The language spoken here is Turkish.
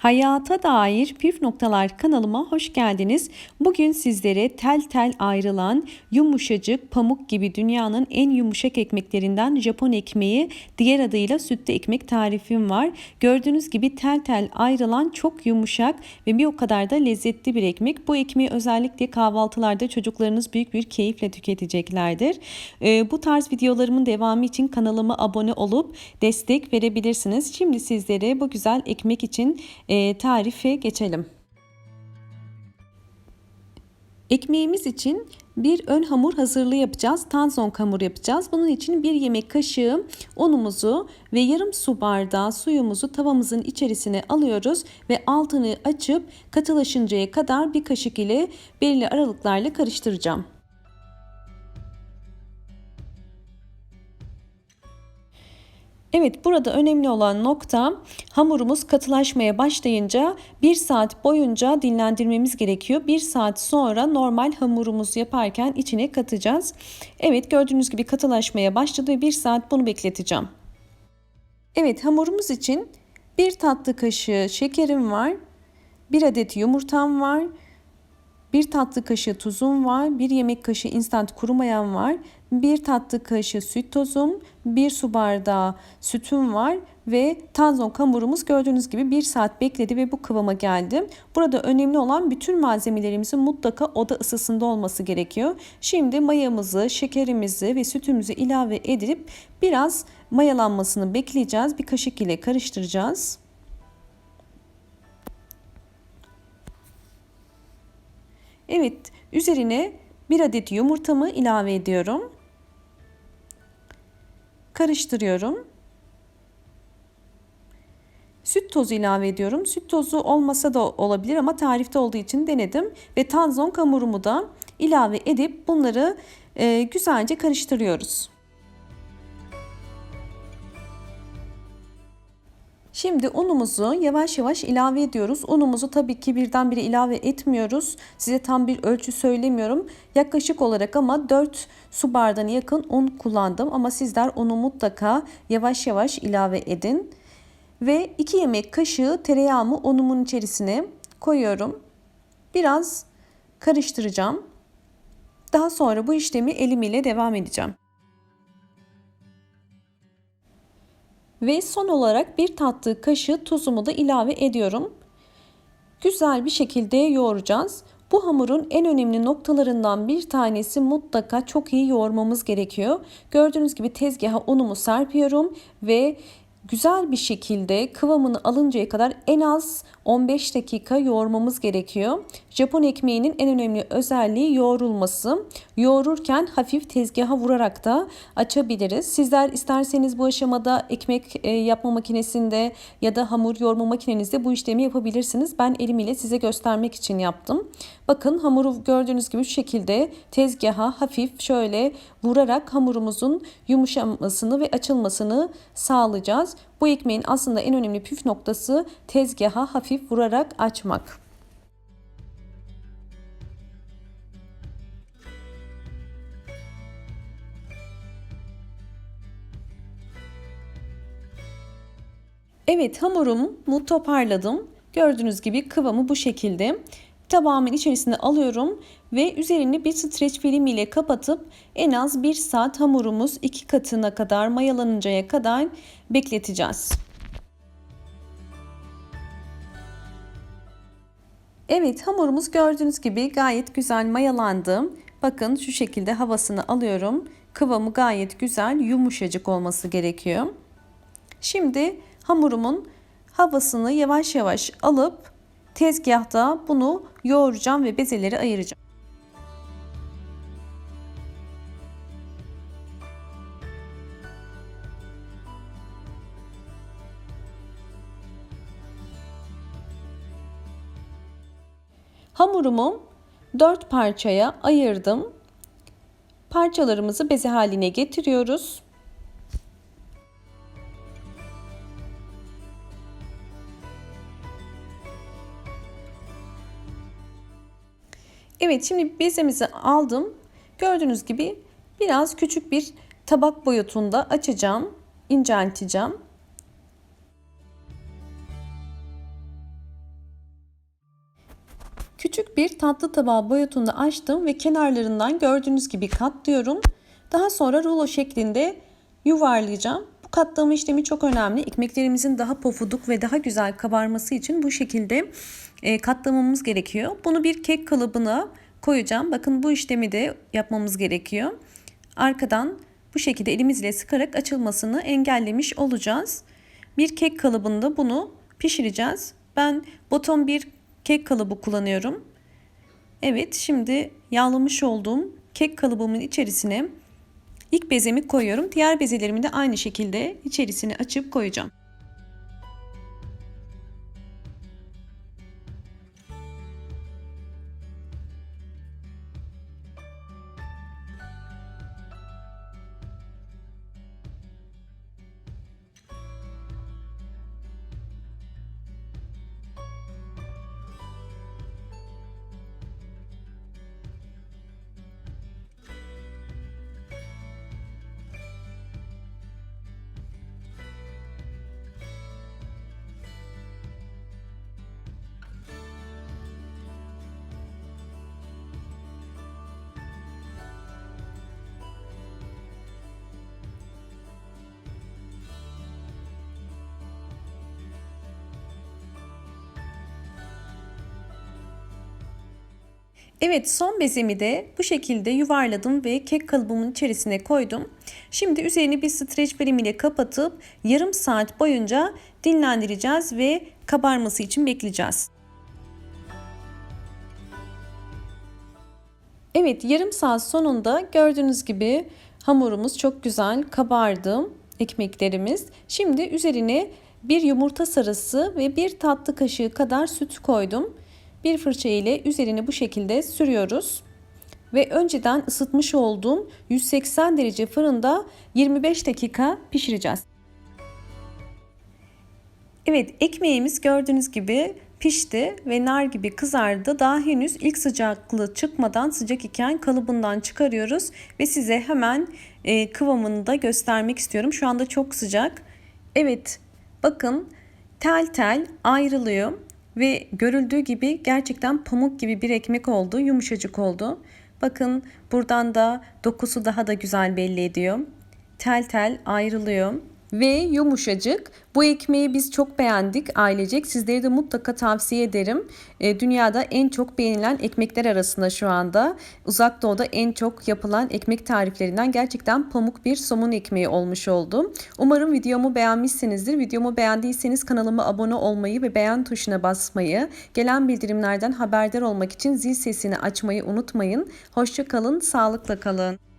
Hayata dair püf noktalar kanalıma hoş geldiniz. Bugün sizlere tel tel ayrılan yumuşacık pamuk gibi dünyanın en yumuşak ekmeklerinden Japon ekmeği diğer adıyla sütlü ekmek tarifim var. Gördüğünüz gibi tel tel ayrılan çok yumuşak ve bir o kadar da lezzetli bir ekmek. Bu ekmeği özellikle kahvaltılarda çocuklarınız büyük bir keyifle tüketeceklerdir. Ee, bu tarz videolarımın devamı için kanalıma abone olup destek verebilirsiniz. Şimdi sizlere bu güzel ekmek için e, tarife geçelim. Ekmeğimiz için bir ön hamur hazırlığı yapacağız. Tanzon hamur yapacağız. Bunun için bir yemek kaşığı unumuzu ve yarım su bardağı suyumuzu tavamızın içerisine alıyoruz ve altını açıp katılaşıncaya kadar bir kaşık ile belirli aralıklarla karıştıracağım. Evet burada önemli olan nokta hamurumuz katılaşmaya başlayınca 1 saat boyunca dinlendirmemiz gerekiyor. 1 saat sonra normal hamurumuzu yaparken içine katacağız. Evet gördüğünüz gibi katılaşmaya başladı ve 1 saat bunu bekleteceğim. Evet hamurumuz için 1 tatlı kaşığı şekerim var. 1 adet yumurtam var. 1 tatlı kaşığı tuzum var, 1 yemek kaşığı instant kuru mayam var, 1 tatlı kaşığı süt tozum, 1 su bardağı sütüm var ve tanzon hamurumuz gördüğünüz gibi 1 saat bekledi ve bu kıvama geldi. Burada önemli olan bütün malzemelerimizin mutlaka oda ısısında olması gerekiyor. Şimdi mayamızı, şekerimizi ve sütümüzü ilave edip biraz mayalanmasını bekleyeceğiz. Bir kaşık ile karıştıracağız. Evet, üzerine bir adet yumurtamı ilave ediyorum. Karıştırıyorum. Süt tozu ilave ediyorum. Süt tozu olmasa da olabilir ama tarifte olduğu için denedim. Ve tanzon hamurumu da ilave edip bunları e, güzelce karıştırıyoruz. Şimdi unumuzu yavaş yavaş ilave ediyoruz. Unumuzu tabii ki birdenbire ilave etmiyoruz. Size tam bir ölçü söylemiyorum. Yaklaşık olarak ama 4 su bardağına yakın un kullandım. Ama sizler unu mutlaka yavaş yavaş ilave edin. Ve 2 yemek kaşığı tereyağımı unumun içerisine koyuyorum. Biraz karıştıracağım. Daha sonra bu işlemi elim ile devam edeceğim. Ve son olarak bir tatlı kaşığı tuzumu da ilave ediyorum. Güzel bir şekilde yoğuracağız. Bu hamurun en önemli noktalarından bir tanesi mutlaka çok iyi yoğurmamız gerekiyor. Gördüğünüz gibi tezgaha unumu serpiyorum ve güzel bir şekilde kıvamını alıncaya kadar en az 15 dakika yoğurmamız gerekiyor. Japon ekmeğinin en önemli özelliği yoğrulması. Yoğururken hafif tezgaha vurarak da açabiliriz. Sizler isterseniz bu aşamada ekmek e, yapma makinesinde ya da hamur yoğurma makinenizde bu işlemi yapabilirsiniz. Ben elim ile size göstermek için yaptım. Bakın hamuru gördüğünüz gibi şu şekilde tezgaha hafif şöyle vurarak hamurumuzun yumuşamasını ve açılmasını sağlayacağız. Bu ekmeğin aslında en önemli püf noktası tezgaha hafif vurarak açmak. Evet hamurumu toparladım. Gördüğünüz gibi kıvamı bu şekilde. Tabağımın içerisine alıyorum ve üzerini bir streç film ile kapatıp en az 1 saat hamurumuz iki katına kadar mayalanıncaya kadar bekleteceğiz. Evet hamurumuz gördüğünüz gibi gayet güzel mayalandı. Bakın şu şekilde havasını alıyorum. Kıvamı gayet güzel yumuşacık olması gerekiyor. Şimdi hamurumun havasını yavaş yavaş alıp tezgahta bunu yoğuracağım ve bezeleri ayıracağım. Hamurumu 4 parçaya ayırdım. Parçalarımızı beze haline getiriyoruz. Evet şimdi bezemizi aldım. Gördüğünüz gibi biraz küçük bir tabak boyutunda açacağım, incelteceğim. Küçük bir tatlı tabağı boyutunda açtım ve kenarlarından gördüğünüz gibi katlıyorum. Daha sonra rulo şeklinde yuvarlayacağım. Bu katlama işlemi çok önemli. Ekmeklerimizin daha pofuduk ve daha güzel kabarması için bu şekilde e, katlamamız gerekiyor. Bunu bir kek kalıbına koyacağım. Bakın bu işlemi de yapmamız gerekiyor. Arkadan bu şekilde elimizle sıkarak açılmasını engellemiş olacağız. Bir kek kalıbında bunu pişireceğiz. Ben boton bir kek kalıbı kullanıyorum. Evet şimdi yağlamış olduğum kek kalıbımın içerisine ilk bezemi koyuyorum. Diğer bezelerimi de aynı şekilde içerisine açıp koyacağım. Evet son bezemi de bu şekilde yuvarladım ve kek kalıbımın içerisine koydum. Şimdi üzerini bir streç film ile kapatıp yarım saat boyunca dinlendireceğiz ve kabarması için bekleyeceğiz. Evet yarım saat sonunda gördüğünüz gibi hamurumuz çok güzel kabardı ekmeklerimiz. Şimdi üzerine bir yumurta sarısı ve bir tatlı kaşığı kadar süt koydum. Bir fırça ile üzerine bu şekilde sürüyoruz. Ve önceden ısıtmış olduğum 180 derece fırında 25 dakika pişireceğiz. Evet ekmeğimiz gördüğünüz gibi pişti ve nar gibi kızardı. Daha henüz ilk sıcaklığı çıkmadan sıcak iken kalıbından çıkarıyoruz ve size hemen e, kıvamını da göstermek istiyorum. Şu anda çok sıcak. Evet bakın tel tel ayrılıyor ve görüldüğü gibi gerçekten pamuk gibi bir ekmek oldu. Yumuşacık oldu. Bakın buradan da dokusu daha da güzel belli ediyor. Tel tel ayrılıyor ve yumuşacık. Bu ekmeği biz çok beğendik ailecek. Sizlere de mutlaka tavsiye ederim. E, dünyada en çok beğenilen ekmekler arasında şu anda. Uzak Doğu'da en çok yapılan ekmek tariflerinden gerçekten pamuk bir somun ekmeği olmuş oldu. Umarım videomu beğenmişsinizdir. Videomu beğendiyseniz kanalıma abone olmayı ve beğen tuşuna basmayı, gelen bildirimlerden haberdar olmak için zil sesini açmayı unutmayın. Hoşçakalın, sağlıkla kalın.